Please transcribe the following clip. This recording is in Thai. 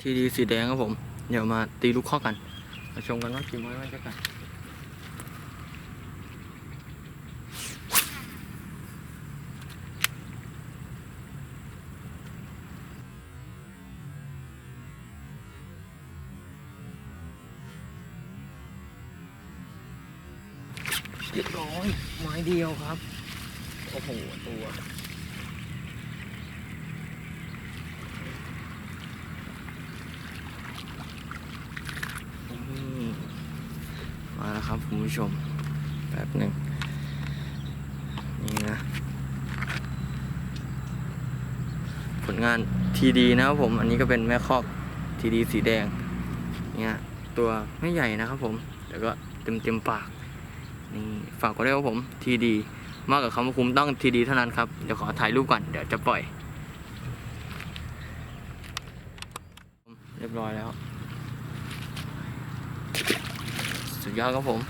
ทีดีสีแดงครับผม เดี๋ยวมาตีลูกข้อกัน มาชมกันว่ากี่ไม้มันจะกัดเรียบร้อยไม้เดียวครับ โอ้โห ตัว อืม ครับคุณผู้ชมแป๊บหนึ่งนี่นะ ผลงานทีดีนะครับผม อันนี้ก็เป็นแม่คอกทีดีสีแดงเนี่ยตัวไม่ใหญ่นะครับผม แต่ก็เต็มเต็มปาก นี่ฝากก็ได้ว่าผมทีดีมากกับคำว่าคุ้มต้องทีดีเท่านั้นครับ เดี๋ยวขอถ่ายรูปก่อน เดี๋ยวจะปล่อย เรียบร้อยแล้ว สุดยอดครับผม